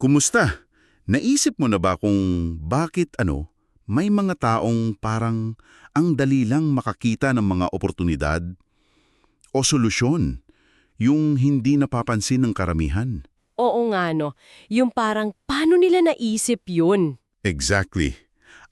Kumusta? Naisip mo na ba kung bakit ano, may mga taong parang ang dali lang makakita ng mga oportunidad o solusyon, yung hindi napapansin ng karamihan? Oo nga no, yung parang paano nila naisip yun? Exactly.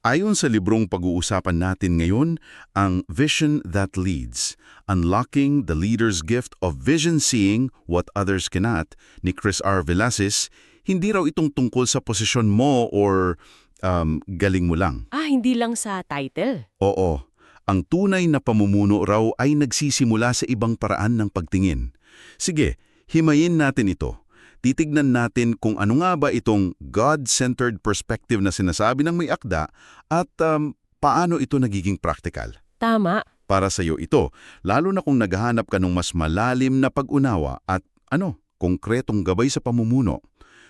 Ayon sa librong pag-uusapan natin ngayon, ang Vision That Leads, Unlocking the Leader's Gift of Vision Seeing What Others Cannot ni Chris R. Velasquez, hindi raw itong tungkol sa posisyon mo or um, galing mo lang. Ah, hindi lang sa title. Oo, ang tunay na pamumuno raw ay nagsisimula sa ibang paraan ng pagtingin. Sige, himayin natin ito. Titignan natin kung ano nga ba itong God-centered perspective na sinasabi ng may akda at um, paano ito nagiging practical. Tama. Para sa iyo ito, lalo na kung naghahanap ka ng mas malalim na pag-unawa at ano, konkretong gabay sa pamumuno,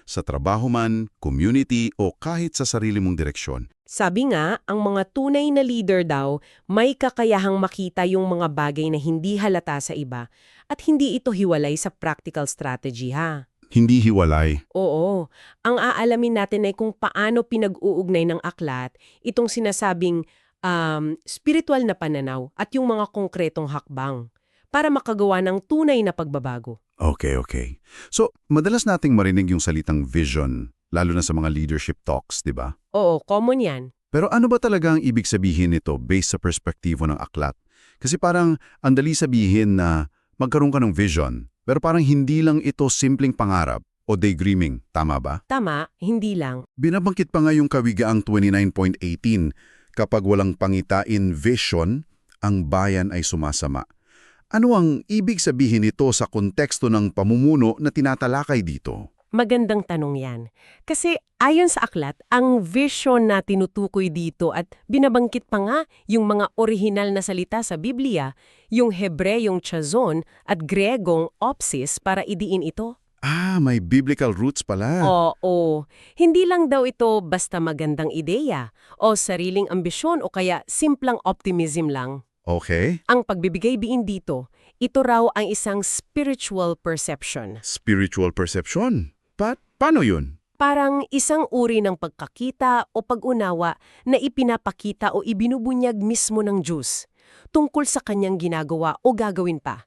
sa trabaho man, community o kahit sa sarili mong direksyon. Sabi nga, ang mga tunay na leader daw may kakayahang makita yung mga bagay na hindi halata sa iba at hindi ito hiwalay sa practical strategy ha. Hindi hiwalay. Oo, ang aalamin natin ay kung paano pinag-uugnay ng aklat itong sinasabing um, spiritual na pananaw at yung mga konkretong hakbang para makagawa ng tunay na pagbabago. Okay, okay. So, madalas nating marinig yung salitang vision, lalo na sa mga leadership talks, di ba? Oo, common yan. Pero ano ba talaga ang ibig sabihin nito based sa perspektibo ng aklat? Kasi parang ang dali sabihin na magkaroon ka ng vision, pero parang hindi lang ito simpleng pangarap o daydreaming, tama ba? Tama, hindi lang. Binabangkit pa nga yung kawigaang 29.18, kapag walang pangitain vision, ang bayan ay sumasama. Ano ang ibig sabihin nito sa konteksto ng pamumuno na tinatalakay dito? Magandang tanong yan. Kasi ayon sa aklat, ang vision na tinutukoy dito at binabangkit pa nga yung mga orihinal na salita sa Biblia, yung Hebreyong chazon at Gregong opsis para idiin ito. Ah, may biblical roots pala. Oo, hindi lang daw ito basta magandang ideya o sariling ambisyon o kaya simplang optimism lang. Okay. Ang pagbibigay biin dito, ito raw ang isang spiritual perception. Spiritual perception. Pa paano yun? Parang isang uri ng pagkakita o pag-unawa na ipinapakita o ibinubunyag mismo ng Diyos tungkol sa kanyang ginagawa o gagawin pa.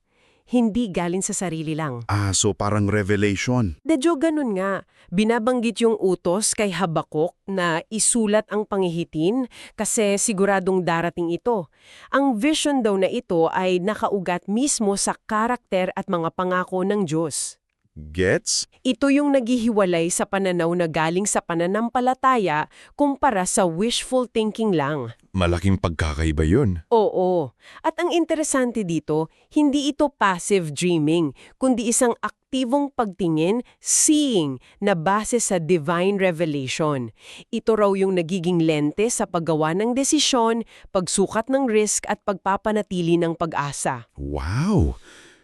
Hindi galing sa sarili lang. Ah, so parang revelation. Dedyo ganun nga, binabanggit yung utos kay Habakuk na isulat ang pangihitin kasi siguradong darating ito. Ang vision daw na ito ay nakaugat mismo sa karakter at mga pangako ng Diyos. Gets? Ito yung naghihiwalay sa pananaw na galing sa pananampalataya kumpara sa wishful thinking lang. Malaking pagkakaiba yun. Oo. At ang interesante dito, hindi ito passive dreaming, kundi isang aktibong pagtingin, seeing, na base sa divine revelation. Ito raw yung nagiging lente sa paggawa ng desisyon, pagsukat ng risk at pagpapanatili ng pag-asa. Wow!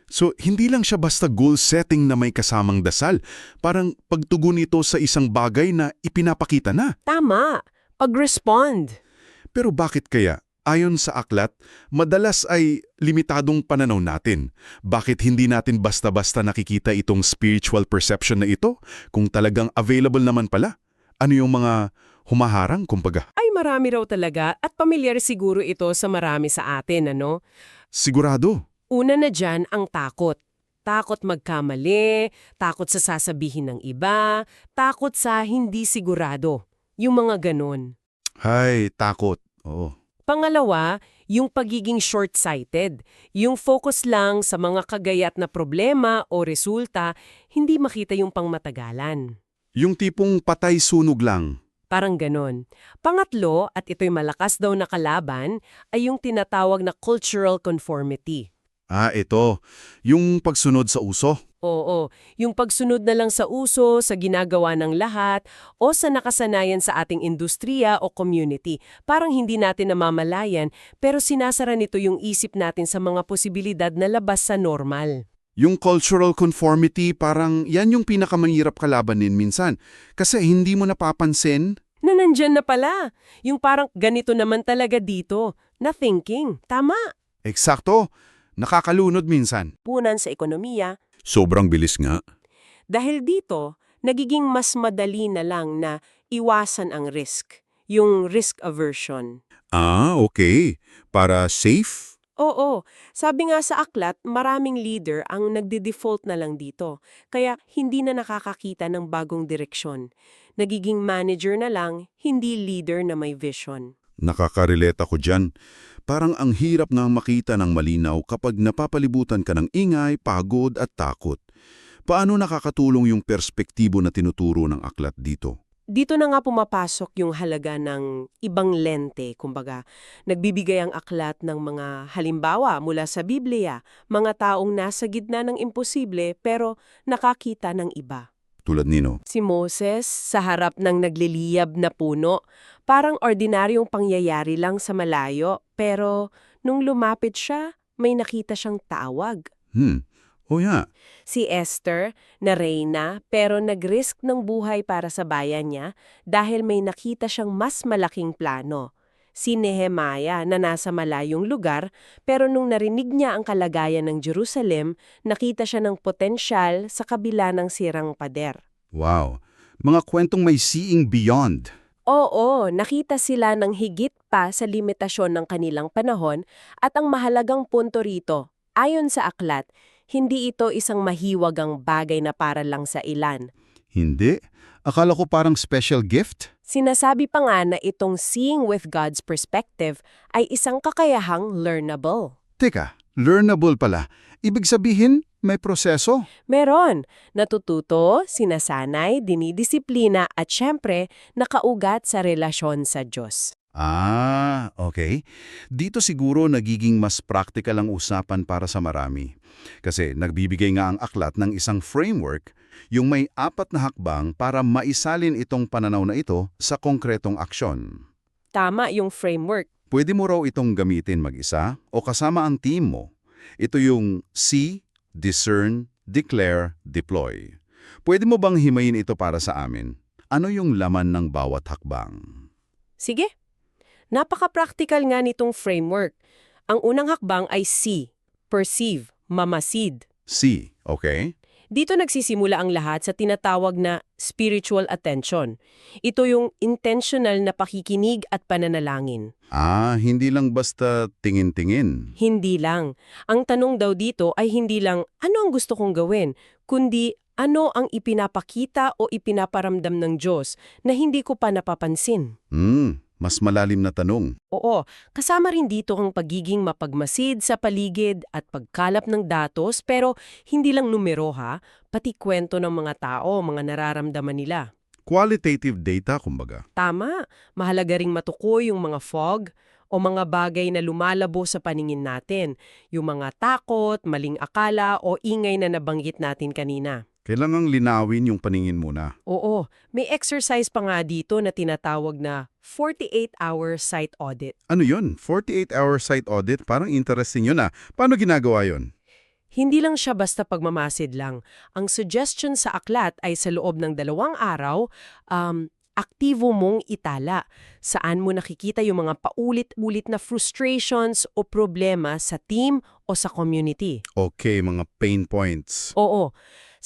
So, hindi lang siya basta goal setting na may kasamang dasal. Parang pagtugon ito sa isang bagay na ipinapakita na. Tama! Pag-respond! Pero bakit kaya? Ayon sa aklat, madalas ay limitadong pananaw natin. Bakit hindi natin basta-basta nakikita itong spiritual perception na ito kung talagang available naman pala? Ano yung mga humaharang, kumbaga? Ay marami raw talaga at pamilyar siguro ito sa marami sa atin, ano? Sigurado. Una na dyan ang takot. Takot magkamali, takot sa sasabihin ng iba, takot sa hindi sigurado. Yung mga ganon. Hay, takot. Oo. Pangalawa, yung pagiging short-sighted. Yung focus lang sa mga kagayat na problema o resulta, hindi makita yung pangmatagalan. Yung tipong patay sunog lang. Parang ganon. Pangatlo, at ito'y malakas daw na kalaban, ay yung tinatawag na cultural conformity. Ah, ito. Yung pagsunod sa uso. Oo, yung pagsunod na lang sa uso, sa ginagawa ng lahat, o sa nakasanayan sa ating industriya o community. Parang hindi natin namamalayan, pero sinasara nito yung isip natin sa mga posibilidad na labas sa normal. Yung cultural conformity, parang yan yung pinakamahirap kalabanin minsan. Kasi hindi mo napapansin. Na nandyan na pala, yung parang ganito naman talaga dito, na thinking. Tama. Eksakto. Nakakalunod minsan. Punan sa ekonomiya, Sobrang bilis nga. Dahil dito, nagiging mas madali na lang na iwasan ang risk, yung risk aversion. Ah, okay. Para safe? Oo, sabi nga sa aklat, maraming leader ang nagde-default na lang dito, kaya hindi na nakakakita ng bagong direksyon. Nagiging manager na lang, hindi leader na may vision. Nakakarelate ako dyan. Parang ang hirap nga makita ng malinaw kapag napapalibutan ka ng ingay, pagod at takot. Paano nakakatulong yung perspektibo na tinuturo ng aklat dito? Dito na nga pumapasok yung halaga ng ibang lente, kumbaga. Nagbibigay ang aklat ng mga halimbawa mula sa Biblia, mga taong nasa gitna ng imposible pero nakakita ng iba. Tulad nino. Si Moses sa harap ng nagliliyab na puno, parang ordinaryong pangyayari lang sa malayo, pero nung lumapit siya, may nakita siyang tawag. Hmm. O ya, Si Esther, na reyna, pero nag-risk ng buhay para sa bayan niya dahil may nakita siyang mas malaking plano. Si Nehemiah na nasa malayong lugar, pero nung narinig niya ang kalagayan ng Jerusalem, nakita siya ng potensyal sa kabila ng sirang pader. wow. Mga kwentong may seeing beyond. Oo, nakita sila ng higit pa sa limitasyon ng kanilang panahon at ang mahalagang punto rito, ayon sa aklat, hindi ito isang mahiwagang bagay na para lang sa ilan. Hindi. Akala ko parang special gift. Sinasabi pa nga na itong seeing with God's perspective ay isang kakayahang learnable. Teka, learnable pala. Ibig sabihin, may proseso. Meron, natututo, sinasanay, dinidisiplina at syempre nakaugat sa relasyon sa Diyos. Ah, okay. Dito siguro nagiging mas practical ang usapan para sa marami. Kasi nagbibigay nga ang aklat ng isang framework, yung may apat na hakbang para maisalin itong pananaw na ito sa konkretong aksyon. Tama yung framework. Pwede mo raw itong gamitin mag-isa o kasama ang team mo. Ito yung see, discern, declare, deploy. Pwede mo bang himayin ito para sa amin? Ano yung laman ng bawat hakbang? Sige. Napaka-practical nga nitong framework. Ang unang hakbang ay see, perceive, mamasid. See, okay? Dito nagsisimula ang lahat sa tinatawag na spiritual attention. Ito yung intentional na pakikinig at pananalangin. Ah, hindi lang basta tingin-tingin. Hindi lang. Ang tanong daw dito ay hindi lang ano ang gusto kong gawin, kundi ano ang ipinapakita o ipinaparamdam ng Diyos na hindi ko pa napapansin. Hmm, mas malalim na tanong. Oo, kasama rin dito ang pagiging mapagmasid sa paligid at pagkalap ng datos pero hindi lang numero ha, pati kwento ng mga tao, mga nararamdaman nila. Qualitative data, kumbaga. Tama, mahalaga ring matukoy yung mga fog o mga bagay na lumalabo sa paningin natin, yung mga takot, maling akala o ingay na nabanggit natin kanina. Kailangang linawin yung paningin muna. Oo, may exercise pa nga dito na tinatawag na 48-hour site audit. Ano yun? 48-hour site audit? Parang interesting yun ah. Paano ginagawa yun? Hindi lang siya basta pagmamasid lang. Ang suggestion sa aklat ay sa loob ng dalawang araw, um, aktibo mong itala. Saan mo nakikita yung mga paulit-ulit na frustrations o problema sa team o sa community. Okay, mga pain points. Oo.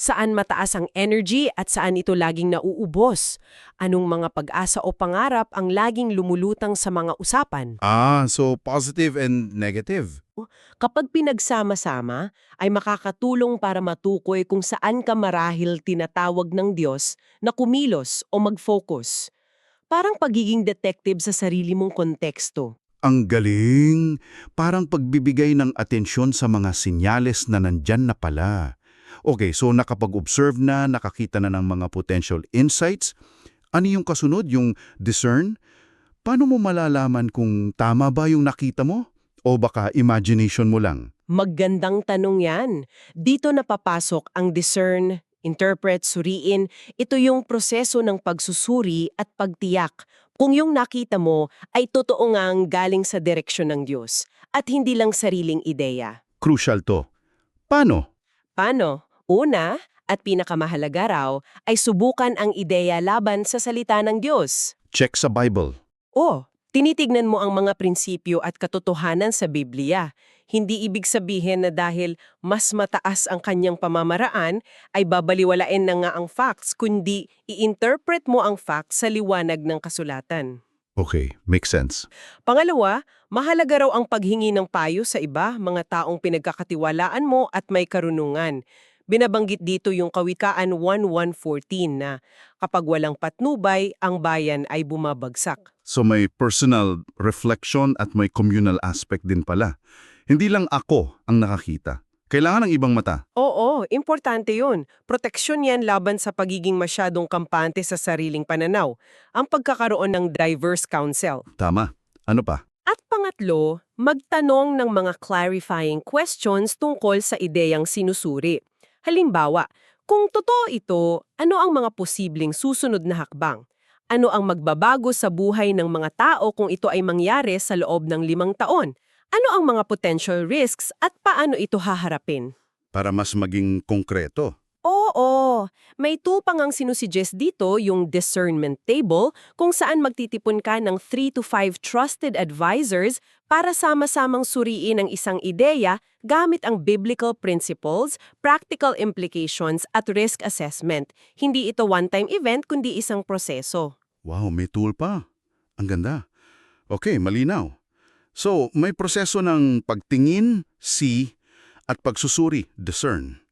Saan mataas ang energy at saan ito laging nauubos? Anong mga pag-asa o pangarap ang laging lumulutang sa mga usapan? Ah, so positive and negative. Kapag pinagsama-sama, ay makakatulong para matukoy kung saan ka marahil tinatawag ng Diyos na kumilos o mag-focus. Parang pagiging detective sa sarili mong konteksto. Ang galing! Parang pagbibigay ng atensyon sa mga sinyales na nandyan na pala. Okay, so nakapag-observe na, nakakita na ng mga potential insights. Ano yung kasunod, yung discern? Paano mo malalaman kung tama ba yung nakita mo? O baka imagination mo lang? Magandang tanong yan. Dito napapasok ang discern, interpret, suriin. Ito yung proseso ng pagsusuri at pagtiyak. Kung yung nakita mo ay totoo ngang galing sa direksyon ng Diyos at hindi lang sariling ideya. Crucial to. Paano? Paano? Una, at pinakamahalaga raw, ay subukan ang ideya laban sa salita ng Diyos. Check sa Bible. O, tinitignan mo ang mga prinsipyo at katotohanan sa Biblia. Hindi ibig sabihin na dahil mas mataas ang kanyang pamamaraan, ay babaliwalain na nga ang facts, kundi i-interpret mo ang facts sa liwanag ng kasulatan. Okay, makes sense. Pangalawa, mahalaga raw ang paghingi ng payo sa iba, mga taong pinagkakatiwalaan mo at may karunungan. Binabanggit dito yung Kawikaan 1114 na kapag walang patnubay, ang bayan ay bumabagsak. So may personal reflection at may communal aspect din pala. Hindi lang ako ang nakakita. Kailangan ng ibang mata. Oo, importante yun. Proteksyon yan laban sa pagiging masyadong kampante sa sariling pananaw. Ang pagkakaroon ng diverse counsel. Tama. Ano pa? At pangatlo, magtanong ng mga clarifying questions tungkol sa ideyang sinusuri. Halimbawa, kung totoo ito, ano ang mga posibleng susunod na hakbang? Ano ang magbabago sa buhay ng mga tao kung ito ay mangyari sa loob ng limang taon? Ano ang mga potential risks at paano ito haharapin? Para mas maging konkreto. Oo, may tool pang ang sinusuggest dito yung discernment table kung saan magtitipon ka ng 3 to 5 trusted advisors para sama-samang suriin ang isang ideya gamit ang biblical principles, practical implications at risk assessment. Hindi ito one-time event kundi isang proseso. Wow, may tool pa. Ang ganda. Okay, malinaw. So, may proseso ng pagtingin, see, at pagsusuri, discern.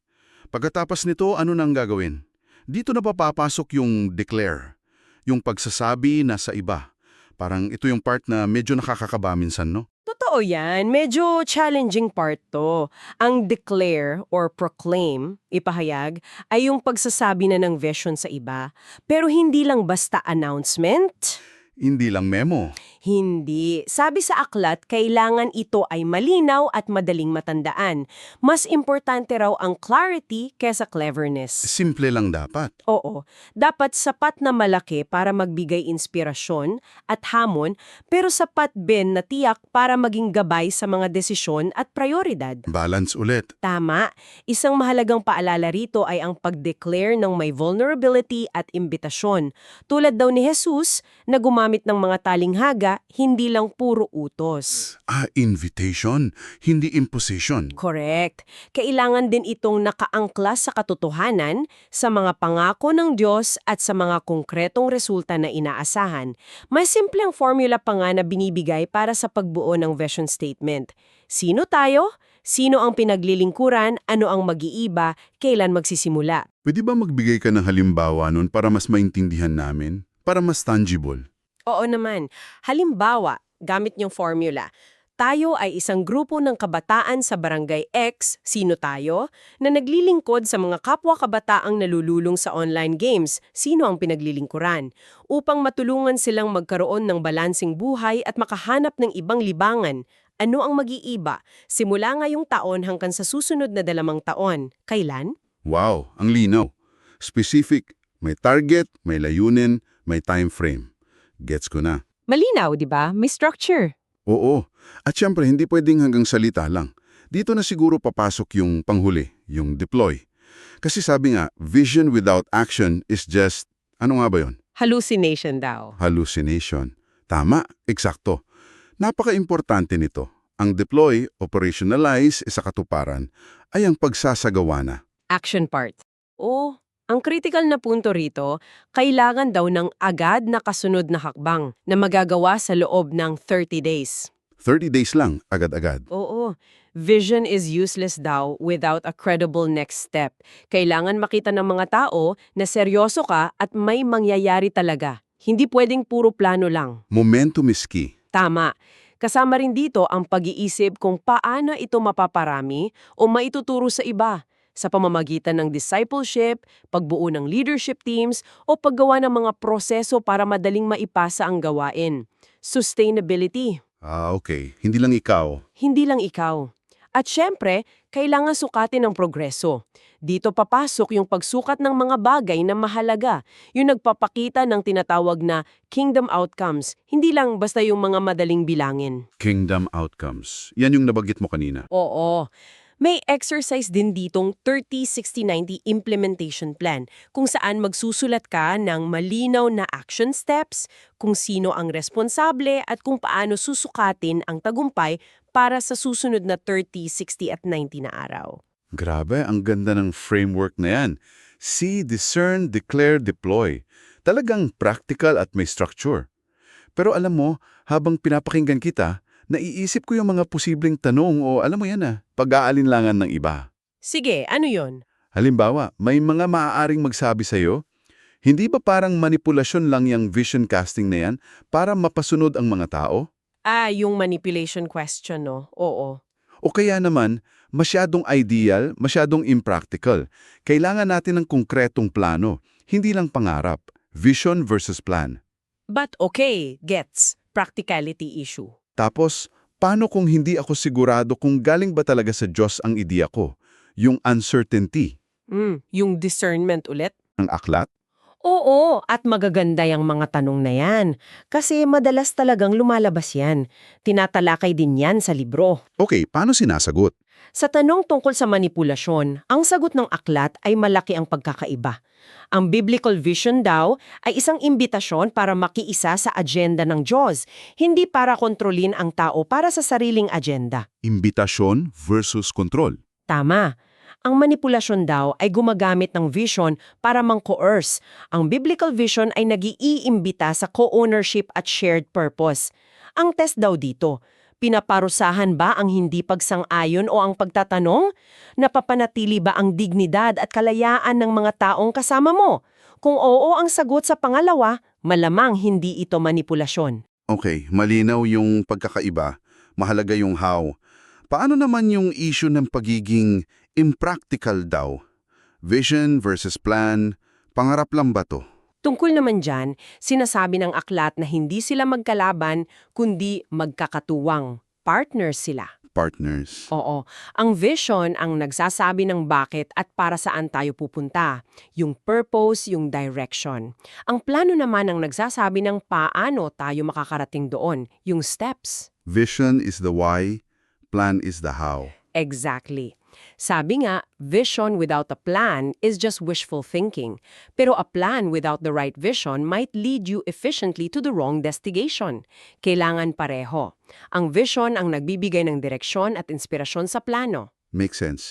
Pagkatapos nito, ano nang gagawin? Dito na papapasok yung declare, yung pagsasabi na sa iba. Parang ito yung part na medyo nakakakaba minsan, no? Totoo yan. Medyo challenging part to. Ang declare or proclaim, ipahayag, ay yung pagsasabi na ng vision sa iba. Pero hindi lang basta announcement. Hindi lang memo. Hindi. Sabi sa aklat, kailangan ito ay malinaw at madaling matandaan. Mas importante raw ang clarity kesa cleverness. Simple lang dapat. Oo, dapat sapat na malaki para magbigay inspirasyon at hamon, pero sapat din na tiyak para maging gabay sa mga desisyon at prioridad. Balance ulit. Tama. Isang mahalagang paalala rito ay ang pag-declare ng may vulnerability at imbitasyon. Tulad daw ni Jesus na gumamit ng mga talinghaga, hindi lang puro utos. Ah, invitation, hindi imposition. Correct. Kailangan din itong nakaangkla sa katotohanan, sa mga pangako ng Diyos at sa mga konkretong resulta na inaasahan. May simpleng formula pa nga na binibigay para sa pagbuo ng vision statement. Sino tayo? Sino ang pinaglilingkuran? Ano ang mag-iiba? Kailan magsisimula? Pwede ba magbigay ka ng halimbawa nun para mas maintindihan namin? Para mas tangible? Oo naman. Halimbawa, gamit niyong formula, tayo ay isang grupo ng kabataan sa barangay X, sino tayo, na naglilingkod sa mga kapwa kabataang nalululong sa online games, sino ang pinaglilingkuran, upang matulungan silang magkaroon ng balansing buhay at makahanap ng ibang libangan. Ano ang mag-iiba? Simula ngayong taon hanggang sa susunod na dalamang taon. Kailan? Wow, ang linaw. Specific, may target, may layunin, may time frame. Gets ko na. Malinaw, di ba? May structure. Oo. At syempre, hindi pwedeng hanggang salita lang. Dito na siguro papasok yung panghuli, yung deploy. Kasi sabi nga, vision without action is just, ano nga ba yon? Hallucination daw. Hallucination. Tama, eksakto. Napaka-importante nito. Ang deploy, operationalize, sa katuparan, ay ang pagsasagawa na. action part. O, ang critical na punto rito, kailangan daw ng agad na kasunod na hakbang na magagawa sa loob ng 30 days. 30 days lang, agad-agad. Oo, vision is useless daw without a credible next step. Kailangan makita ng mga tao na seryoso ka at may mangyayari talaga. Hindi pwedeng puro plano lang. Momentum is key. Tama. Kasama rin dito ang pag-iisip kung paano ito mapaparami o maituturo sa iba sa pamamagitan ng discipleship, pagbuo ng leadership teams o paggawa ng mga proseso para madaling maipasa ang gawain. Sustainability, Ah, okay. Hindi lang ikaw. hindi lang ikaw. At syempre, kailangan sukatin ang progreso. Dito papasok yung pagsukat ng mga bagay na mahalaga, yung nagpapakita ng tinatawag na kingdom outcomes, hindi lang basta yung mga madaling bilangin. Kingdom outcomes. Yan yung nabanggit mo kanina. Oo. May exercise din ditong 30-60-90 implementation plan kung saan magsusulat ka ng malinaw na action steps, kung sino ang responsable at kung paano susukatin ang tagumpay para sa susunod na 30, 60 at 90 na araw. Grabe, ang ganda ng framework na yan. See, discern, declare, deploy. Talagang practical at may structure. Pero alam mo, habang pinapakinggan kita, naiisip ko yung mga posibleng tanong o alam mo yan ah, pag-aalinlangan ng iba. Sige, ano yon? Halimbawa, may mga maaaring magsabi sa'yo, hindi ba parang manipulasyon lang yung vision casting na yan para mapasunod ang mga tao? Ah, yung manipulation question, no? Oo. O kaya naman, masyadong ideal, masyadong impractical. Kailangan natin ng konkretong plano, hindi lang pangarap. Vision versus plan. But okay, gets. Practicality issue. Tapos, paano kung hindi ako sigurado kung galing ba talaga sa Diyos ang ideya ko? Yung uncertainty Mm, yung discernment ulit? ng aklat? Oo, at magaganda yung mga tanong na yan. Kasi madalas talagang lumalabas yan. Tinatalakay din yan sa libro. Okay, paano sinasagot? Sa tanong tungkol sa manipulasyon, ang sagot ng aklat ay malaki ang pagkakaiba. Ang biblical vision daw ay isang imbitasyon para makiisa sa agenda ng Diyos, hindi para kontrolin ang tao para sa sariling agenda. Imbitasyon versus control. Tama. Ang manipulasyon daw ay gumagamit ng vision para mang-coerce. Ang biblical vision ay nag-iimbita sa co-ownership at shared purpose. Ang test daw dito, pinaparusahan ba ang hindi pagsang-ayon o ang pagtatanong? Napapanatili ba ang dignidad at kalayaan ng mga taong kasama mo? Kung oo ang sagot sa pangalawa, malamang hindi ito manipulasyon. Okay, malinaw yung pagkakaiba. Mahalaga yung how. Paano naman yung issue ng pagiging impractical daw? Vision versus plan, pangarap lang ba to? Tungkol naman dyan, sinasabi ng aklat na hindi sila magkalaban, kundi magkakatuwang. Partners sila. Partners. Oo. Ang vision ang nagsasabi ng bakit at para saan tayo pupunta. Yung purpose, yung direction. Ang plano naman ang nagsasabi ng paano tayo makakarating doon. Yung steps. Vision is the why, plan is the how. Exactly. Sabi nga, vision without a plan is just wishful thinking. Pero a plan without the right vision might lead you efficiently to the wrong destination. Kailangan pareho. Ang vision ang nagbibigay ng direksyon at inspirasyon sa plano. Makes sense.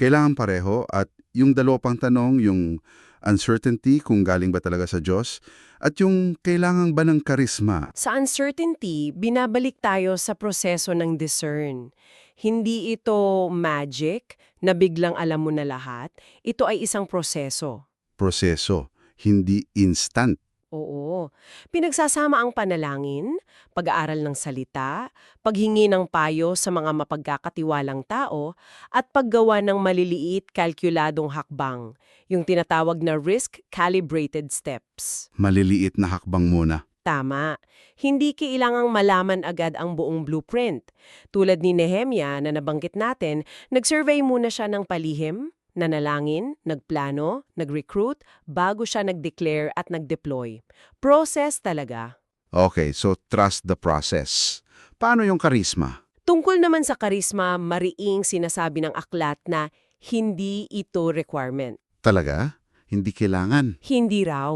Kailangan pareho at yung dalawa pang tanong, yung uncertainty kung galing ba talaga sa Diyos at yung kailangan ba ng karisma. Sa uncertainty, binabalik tayo sa proseso ng discern. Hindi ito magic na biglang alam mo na lahat. Ito ay isang proseso. Proseso, hindi instant. Oo. Pinagsasama ang panalangin, pag-aaral ng salita, paghingi ng payo sa mga mapagkakatiwalang tao, at paggawa ng maliliit kalkuladong hakbang, yung tinatawag na risk-calibrated steps. Maliliit na hakbang muna. Tama. Hindi kailangang malaman agad ang buong blueprint. Tulad ni Nehemia na nabanggit natin, nag-survey muna siya ng palihim, nanalangin, nagplano, nag-recruit, bago siya nag-declare at nag-deploy. Process talaga. Okay, so trust the process. Paano yung karisma? Tungkol naman sa karisma, mariing sinasabi ng aklat na hindi ito requirement. Talaga? Hindi kailangan. Hindi raw.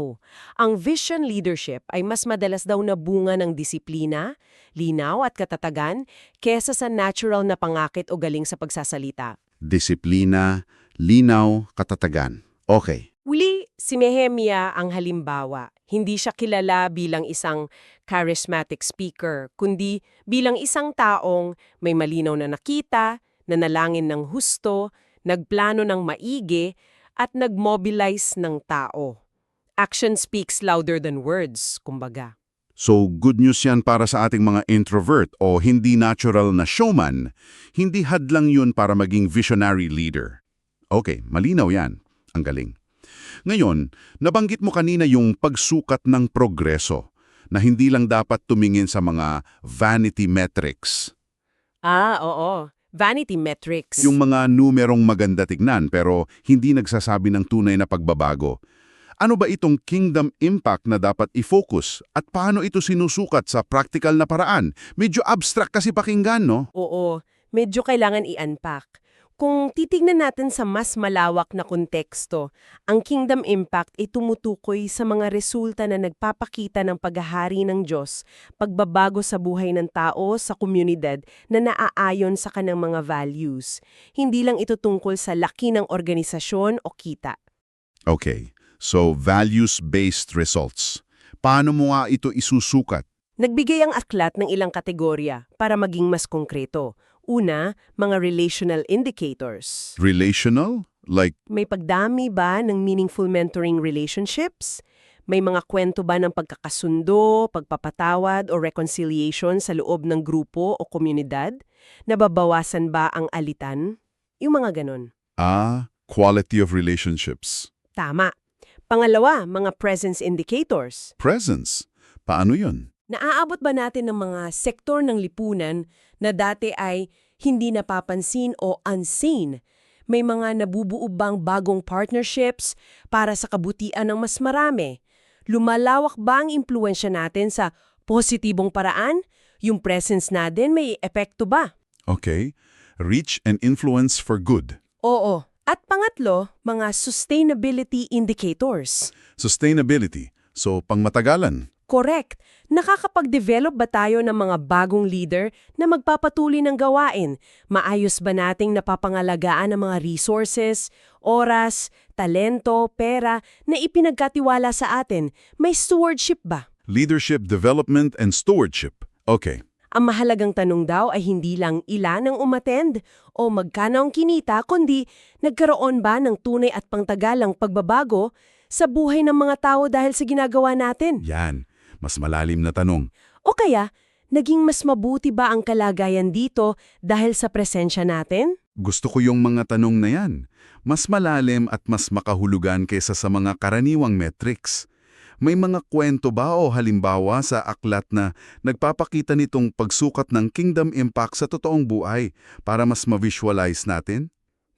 Ang vision leadership ay mas madalas daw na bunga ng disiplina, linaw at katatagan kesa sa natural na pangakit o galing sa pagsasalita. Disiplina, linaw, katatagan. Okay. Uli, si Nehemia ang halimbawa. Hindi siya kilala bilang isang charismatic speaker, kundi bilang isang taong may malinaw na nakita, nanalangin ng husto, nagplano ng maigi, at nag-mobilize ng tao. Action speaks louder than words, kumbaga. So good news yan para sa ating mga introvert o hindi natural na showman. Hindi hadlang yun para maging visionary leader. Okay, malinaw yan. Ang galing. Ngayon, nabanggit mo kanina yung pagsukat ng progreso na hindi lang dapat tumingin sa mga vanity metrics. Ah, oo. Vanity metrics. Yung mga numerong maganda tignan pero hindi nagsasabi ng tunay na pagbabago. Ano ba itong kingdom impact na dapat i-focus at paano ito sinusukat sa practical na paraan? Medyo abstract kasi pakinggan, no? Oo, medyo kailangan i-unpack. Kung titignan natin sa mas malawak na konteksto, ang kingdom impact ay tumutukoy sa mga resulta na nagpapakita ng paghahari ng Diyos, pagbabago sa buhay ng tao sa komunidad na naaayon sa kanang mga values. Hindi lang ito tungkol sa laki ng organisasyon o kita. Okay, so values-based results. Paano mo nga ito isusukat? Nagbigay ang aklat ng ilang kategorya para maging mas konkreto. Una, mga relational indicators. Relational? Like, May pagdami ba ng meaningful mentoring relationships? May mga kwento ba ng pagkakasundo, pagpapatawad o reconciliation sa loob ng grupo o komunidad? Nababawasan ba ang alitan? Yung mga ganon. ah, quality of relationships. Tama. Pangalawa, mga presence indicators. Presence. Paano yun? Naaabot ba natin ng mga sektor ng lipunan na dati ay hindi napapansin o unseen? May mga nabubuo bang bagong partnerships para sa kabutian ng mas marami? Lumalawak ba ang impluensya natin sa positibong paraan? Yung presence natin may epekto ba? Okay. Reach and influence for good. Oo. At pangatlo, mga sustainability indicators. Sustainability. So, pangmatagalan. Correct. Nakakapag-develop ba tayo ng mga bagong leader na magpapatuloy ng gawain? Maayos ba nating napapangalagaan ang mga resources, oras, talento, pera na ipinagkatiwala sa atin? May stewardship ba? Leadership, development, and stewardship. Okay. Ang mahalagang tanong daw ay hindi lang ilan ang umattend o magkano ang kinita, kundi nagkaroon ba ng tunay at pangtagalang pagbabago sa buhay ng mga tao dahil sa ginagawa natin? Yan. Mas malalim na tanong. O kaya, naging mas mabuti ba ang kalagayan dito dahil sa presensya natin? Gusto ko yung mga tanong na yan. Mas malalim at mas makahulugan kaysa sa mga karaniwang metrics. May mga kwento ba o halimbawa sa aklat na nagpapakita nitong pagsukat ng kingdom impact sa totoong buhay para mas ma-visualize natin?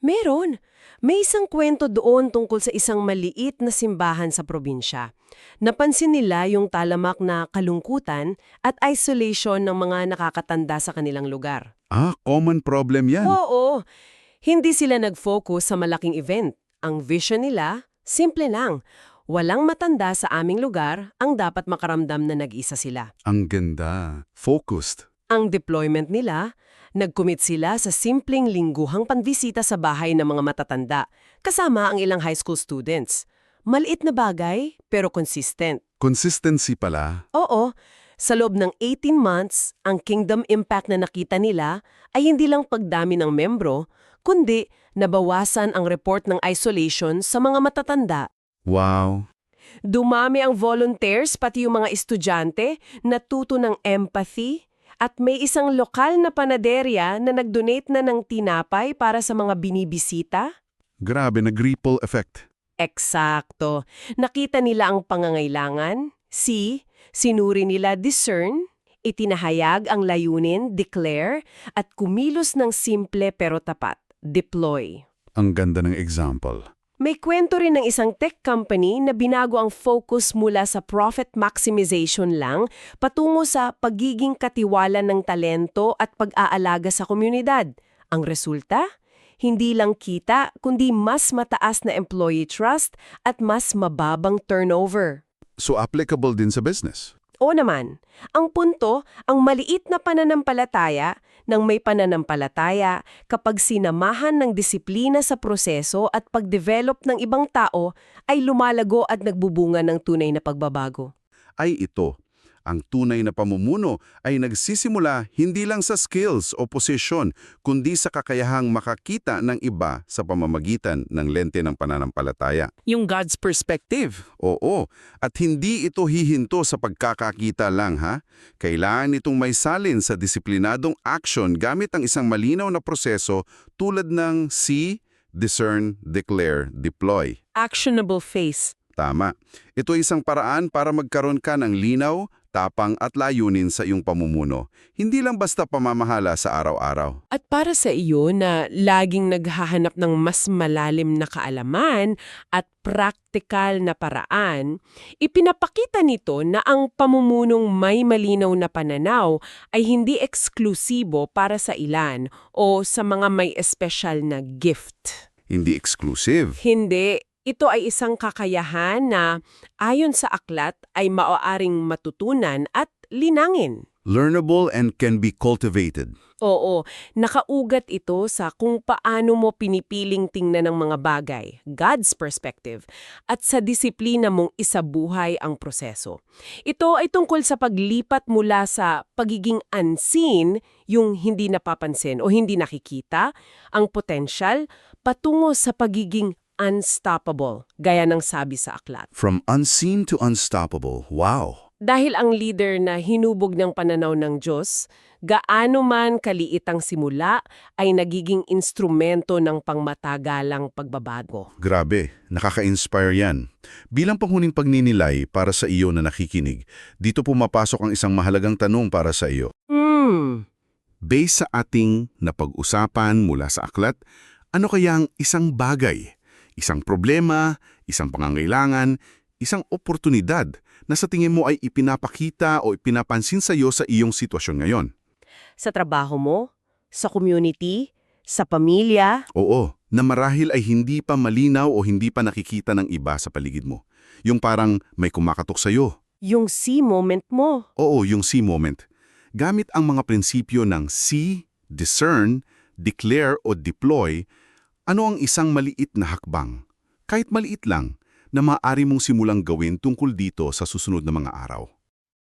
Meron. May isang kwento doon tungkol sa isang maliit na simbahan sa probinsya. Napansin nila yung talamak na kalungkutan at isolation ng mga nakakatanda sa kanilang lugar. Ah, common problem yan. Oo, hindi sila nag-focus sa malaking event. Ang vision nila, simple lang. Walang matanda sa aming lugar ang dapat makaramdam na nag-isa sila. Ang ganda. Focused. Ang deployment nila, nag-commit sila sa simpleng lingguhang panbisita sa bahay ng mga matatanda, kasama ang ilang high school students. Maliit na bagay, pero consistent. Consistency pala. Oo, sa loob ng 18 months, ang kingdom impact na nakita nila ay hindi lang pagdami ng membro, kundi nabawasan ang report ng isolation sa mga matatanda. Wow. Dumami ang volunteers pati yung mga estudyante, natuto ng empathy, at may isang lokal na panaderya na nag-donate na ng tinapay para sa mga binibisita. Grabe, nag-ripple effect. Eksakto. Nakita nila ang pangangailangan. C. Sinuri nila discern. Itinahayag ang layunin, declare, at kumilos ng simple pero tapat, deploy. Ang ganda ng example. May kwento rin ng isang tech company na binago ang focus mula sa profit maximization lang patungo sa pagiging katiwala ng talento at pag-aalaga sa komunidad. Ang resulta? Hindi lang kita, kundi mas mataas na employee trust at mas mababang turnover. So applicable din sa business. O naman, ang punto, ang maliit na pananampalataya ng may pananampalataya kapag sinamahan ng disiplina sa proseso at pag-develop ng ibang tao ay lumalago at nagbubunga ng tunay na pagbabago. Ay ito, ang tunay na pamumuno ay nagsisimula hindi lang sa skills o posisyon, kundi sa kakayahang makakita ng iba sa pamamagitan ng lente ng pananampalataya. Yung God's perspective. Oo, at hindi ito hihinto sa pagkakakita lang ha. Kailangan itong may salin sa disiplinadong action gamit ang isang malinaw na proseso tulad ng see, discern, declare, deploy. Actionable face. Tama. Ito ay isang paraan para magkaroon ka ng linaw, tapang at layunin sa iyong pamumuno. Hindi lang basta pamamahala sa araw-araw. At para sa iyo na laging naghahanap ng mas malalim na kaalaman at praktikal na paraan, ipinapakita nito na ang pamumunong may malinaw na pananaw ay hindi eksklusibo para sa ilan o sa mga may espesyal na gift. Hindi exclusive. Hindi. Ito ay isang kakayahan na ayon sa aklat ay maaaring matutunan at linangin. Learnable and can be cultivated. Oo, nakaugat ito sa kung paano mo pinipiling tingnan ng mga bagay, God's perspective, at sa disiplina mong isabuhay ang proseso. Ito ay tungkol sa paglipat mula sa pagiging unseen, yung hindi napapansin o hindi nakikita, ang potensyal, patungo sa pagiging unstoppable, gaya ng sabi sa aklat. From unseen to unstoppable. Wow! Dahil ang leader na hinubog ng pananaw ng Diyos, gaano man kaliit ang simula, ay nagiging instrumento ng pangmatagalang pagbabago. Grabe, nakaka-inspire yan. Bilang panghuning pagninilay para sa iyo na nakikinig, dito pumapasok ang isang mahalagang tanong para sa iyo. Hmm, Based sa ating napag-usapan mula sa aklat, ano kaya ang isang bagay, isang problema, isang pangangailangan, isang oportunidad na sa tingin mo ay ipinapakita o ipinapansin sa iyo sa iyong sitwasyon ngayon? sa trabaho mo, sa community, sa pamilya, Oo, na marahil ay hindi pa malinaw o hindi pa nakikita ng iba sa paligid mo. Yung parang may kumakatok sa iyo. yung see moment mo. Oo, yung see moment. Gamit ang mga prinsipyo ng see, discern, declare o deploy, ano ang isang maliit na hakbang, kahit maliit lang, na maaari mong simulang gawin tungkol dito sa susunod na mga araw.